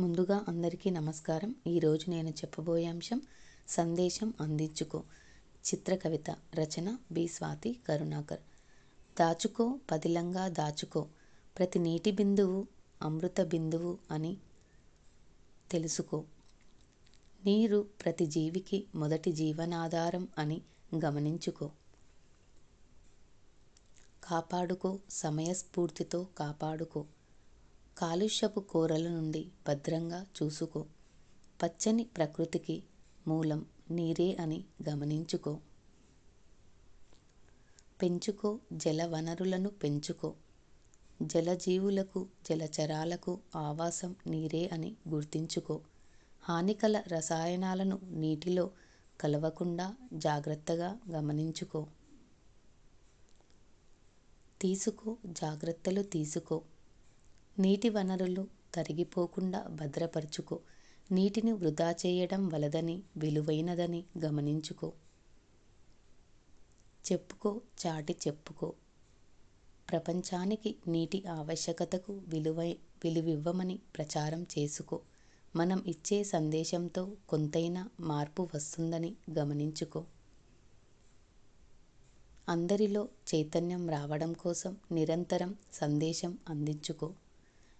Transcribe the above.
ముందుగా అందరికీ నమస్కారం. ఈరోజు నేను చెప్పబోయే అంశం సందేశం అందించుకో. చిత్ర కవిత రచన బి. స్వాతి కరుణాకర్. దాచుకో పదిలంగా దాచుకో. ప్రతి నీటి బిందువు అమృత బిందువు అని తెలుసుకో. నీరు ప్రతి జీవికి మొదటి జీవనాధారం అని గమనించుకో. కాపాడుకో సమయస్ఫూర్తితో కాపాడుకో. కాలుష్యపు కోరల నుండి భద్రంగా చూసుకో. పచ్చని ప్రకృతికి మూలం నీరే అని గమనించుకో. పెంచుకో జల వనరులను పెంచుకో. జలజీవులకు జలచరాలకు ఆవాసం నీరే అని గుర్తించుకో. హానికల రసాయనాలను నీటిలో కలవకుండా జాగ్రత్తగా గమనించుకో. తీసుకో జాగ్రత్తలు తీసుకో. నీటి వనరులు తరిగిపోకుండా భద్రపరుచుకో. నీటిని వృధా చేయడం వలదని విలువైనదని గమనించుకో. చెప్పుకో చాటి చెప్పుకో. ప్రపంచానికి నీటి ఆవశ్యకతకు విలువై విలువివ్వమని ప్రచారం చేసుకో. మనం ఇచ్చే సందేశంతో కొంతైనా మార్పు వస్తుందని గమనించుకో. అందరిలో చైతన్యం రావడం కోసం నిరంతరం సందేశం అందించుకో.